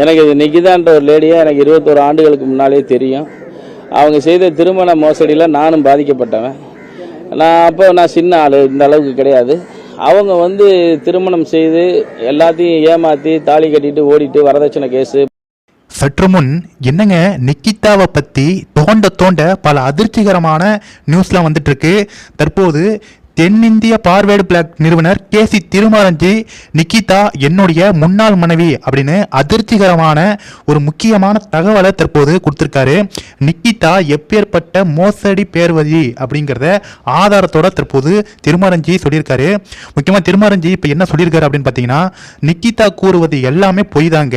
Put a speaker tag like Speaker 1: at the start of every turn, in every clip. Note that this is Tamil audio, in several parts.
Speaker 1: எனக்கு இது நிக்கிதான்ற ஒரு லேடியாக எனக்கு இருபத்தோரு ஆண்டுகளுக்கு முன்னாலே தெரியும். அவங்க செய்த திருமண மோசடியில் நானும் பாதிக்கப்பட்டவன். நான் அப்போ நான் சின்ன ஆள் இந்த அளவுக்கு கிடையாது. அவங்க வந்து திருமணம் செய்து எல்லாத்தையும் ஏமாற்றி தாலி கட்டிட்டு ஓடிட்டு வரதட்சணை கேஸு.
Speaker 2: சற்று முன் என்னங்க நிக்கிதாவை பற்றி தோண்ட தோண்ட பல அதிர்ச்சிகரமான நியூஸ்லாம் வந்துட்டு இருக்கு. தற்போது தென்னிந்திய பார்வேர்டு பிளாக் நிறுவனர் கே சி திருமாரஞ்சி நிக்கிதா என்னுடைய முன்னாள் மனைவி அப்படின்னு அதிர்ச்சிகரமான ஒரு முக்கியமான தகவலை தற்போது கொடுத்துருக்காரு. நிக்கிதா எப்பேற்பட்ட மோசடி பேர்வதி அப்படிங்கிறத ஆதாரத்தோட தற்போது திருமாரஞ்சி சொல்லியிருக்காரு. முக்கியமாக திருமாரஞ்சி இப்போ என்ன சொல்லியிருக்காரு அப்படின்னு பார்த்தீங்கன்னா நிக்கிதா கூறுவது எல்லாமே பொய் தாங்க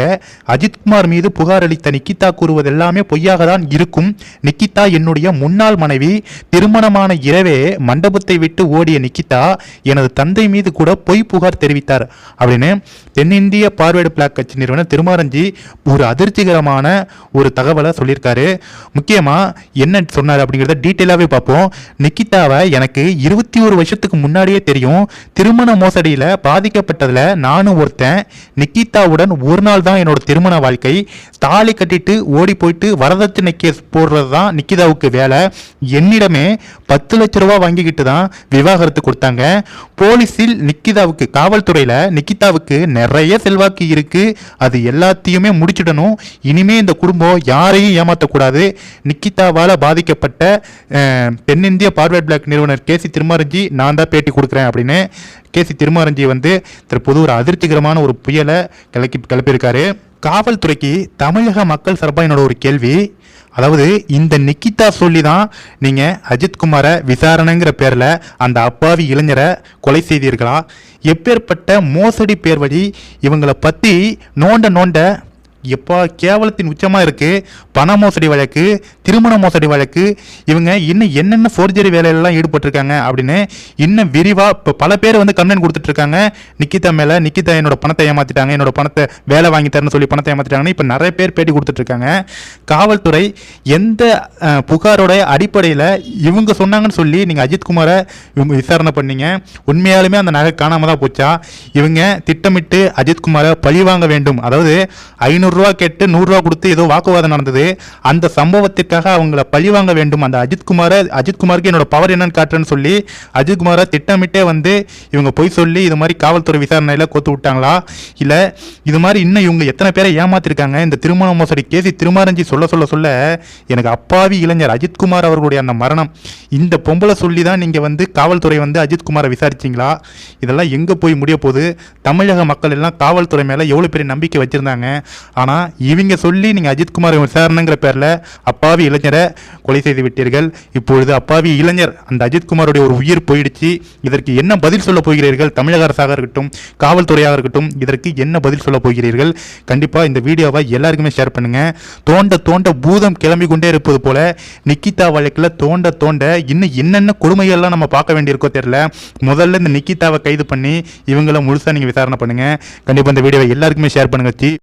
Speaker 2: அஜித்குமார் மீது புகார் அளித்த நிக்கிதா கூறுவது எல்லாமே பொய்யாக தான் இருக்கும். நிக்கிதா என்னுடைய முன்னாள் மனைவி திருமணமான இரவே மண்டபத்தை விட்டு ஓடி கூடிய நிக்கிதா எனது தந்தை மீது கூட பொய் புகார் தெரிவித்தார். அப்படின்னு தென்னிந்திய பார்வேர்டு பிளாக் கட்சி நிறுவனர் திருமாரஞ்சி ஒரு அதிர்ச்சிகரமான ஒரு தகவலை சொல்லியிருக்காரு. முக்கியமாக என்ன சொன்னார் அப்படிங்கிறத டீட்டெயிலாகவே பார்ப்போம். நிக்கிதாவை எனக்கு இருபத்தி ஒரு வருஷத்துக்கு முன்னாடியே தெரியும். திருமண மோசடியில் பாதிக்கப்பட்டதில் நானும் ஒருத்தன். நிக்கிதாவுடன் ஒரு நாள் தான் என்னோட திருமண வாழ்க்கை. தாலி கட்டிட்டு ஓடி போயிட்டு வரதட்சணை கேஸ் போடுறது தான் நிக்கிதாவுக்கு வேலை. என்னிடமே பத்து லட்ச ரூபா வாங்கிக்கிட்டு தான் விவாகரத்து கொடுத்தாங்க. போலீஸில் நிக்கிதாவுக்கு காவல்துறையில் நிக்கிதாவுக்கு நிறைய செல்வாக்கு இருக்குது அது எல்லாத்தையுமே முடிச்சிடணும். இனிமே இந்த குடும்பம் யாரையும் ஏமாற்றக்கூடாது நிக்கிதாவால் பாதிக்கப்பட்ட தென்னிந்திய பார்வேட் பிளாக் நிறுவனர் கேசி திருமாரஞ்சி நான் தான் பேட்டி கொடுக்குறேன் அப்படின்னு கேசி திருமாரஞ்சி வந்து தற்போது ஒரு அதிர்ச்சிகரமான ஒரு புயலை கிளப்பி கிளப்பியிருக்காரு. காவல்துறைக்கு தமிழக மக்கள் சார்பாக என்னோட ஒரு கேள்வி. அதாவது இந்த நிக்கிதா சொல்லி தான் நீங்கள் அஜித்குமாரை விசாரணைங்கிற பேரில் அந்த அப்பாவி இளைஞரை கொலை செய்தீர்களா? எப்பேற்பட்ட மோசடி பேர் வழி இவங்களை பற்றி நோண்ட நோண்ட எப்பா கேவலத்தின் உச்சமாக இருக்குது பண மோசடி வழக்கு திருமண மோசடி வழக்கு இவங்க இன்னும் என்னென்ன ஃபோர்ஜரி வேலையிலலாம் ஈடுபட்டிருக்காங்க அப்படின்னு இன்னும் விரிவாக இப்போ பல பேர் வந்து கம்ப்ளைண்ட் கொடுத்துட்ருக்காங்க. நிக்கிதா மேலே நிக்கிதா என்னோட பணத்தை ஏமாற்றிட்டாங்க என்னோட பணத்தை வேலை வாங்கி தரேன்னு சொல்லி பணத்தை ஏமாற்றிட்டாங்கன்னு இப்போ நிறைய பேர் பேட்டி கொடுத்துட்ருக்காங்க. காவல்துறை எந்த புகாரோட அடிப்படையில் இவங்க சொன்னாங்கன்னு சொல்லி நீங்கள் அஜித்குமாரை விசாரணை பண்ணீங்க. உண்மையாலுமே அந்த நகை காணாமல் தான் போச்சா? இவங்க திட்டமிட்டு அஜித்குமாரை பழி வாங்க வேண்டும். அதாவது ஐநூறு ஐநூறுரூவா கேட்டு நூறுரூவா கொடுத்து ஏதோ வாக்குவாதம் நடந்தது. அந்த சம்பவத்திற்காக அவங்கள பழி வாங்க வேண்டும். அந்த அஜித்குமாரை அஜித்குமாருக்கு என்னோட பவர் என்னன்னு காட்டுறேன்னு சொல்லி அஜித்குமாரை திட்டமிட்டே வந்து இவங்க பொய் சொல்லி இது மாதிரி காவல்துறை விசாரணையில் கோத்து விட்டாங்களா? இல்லை இது மாதிரி இன்னும் இவங்க எத்தனை பேரை ஏமாத்திருக்காங்க? இந்த திருமண மோசடி கேசி திருமாரஞ்சி சொல்ல சொல்ல சொல்ல எனக்கு அப்பாவி இளைஞர் அஜித்குமார் அவர்களுடைய அந்த மரணம். இந்த பொம்பளை சொல்லி தான் நீங்கள் வந்து காவல்துறை வந்து அஜித்குமாரை விசாரிச்சிங்களா? இதெல்லாம் எங்கே போய் முடிய போகுது? தமிழக மக்கள் எல்லாம் காவல்துறை மேலே எவ்வளோ பெரிய நம்பிக்கை வச்சுருந்தாங்க? ஆனால் இவங்க சொல்லி நீங்கள் அஜித்குமார் விசாரணைங்கிற பேரில் அப்பாவி இளைஞரை கொலை செய்து விட்டீர்கள். இப்பொழுது அப்பாவி இளைஞர் அந்த அஜித்குமாருடைய ஒரு உயிர் போயிடுச்சு. இதற்கு என்ன பதில் சொல்ல போகிறீர்கள்? தமிழக அரசாக இருக்கட்டும் காவல்துறையாக இருக்கட்டும் இதற்கு என்ன பதில் சொல்ல போகிறீர்கள்? கண்டிப்பாக இந்த வீடியோவை எல்லாருக்குமே ஷேர் பண்ணுங்கள் தோண்ட தோண்ட பூதம் கிளம்பி கொண்டே இருப்பது போல நிக்கிதா வழக்கில் தோண்ட தோண்ட இன்னும் என்னென்ன கொடுமைகள்லாம் நம்ம பார்க்க வேண்டியிருக்கோ தெரில முதல்ல இந்த நிக்கிதாவை கைது பண்ணி இவங்கள முழுசாக நீங்கள் விசாரணை பண்ணுங்க. கண்டிப்பாக இந்த வீடியோவை எல்லாருக்குமே ஷேர் பண்ணுங்க.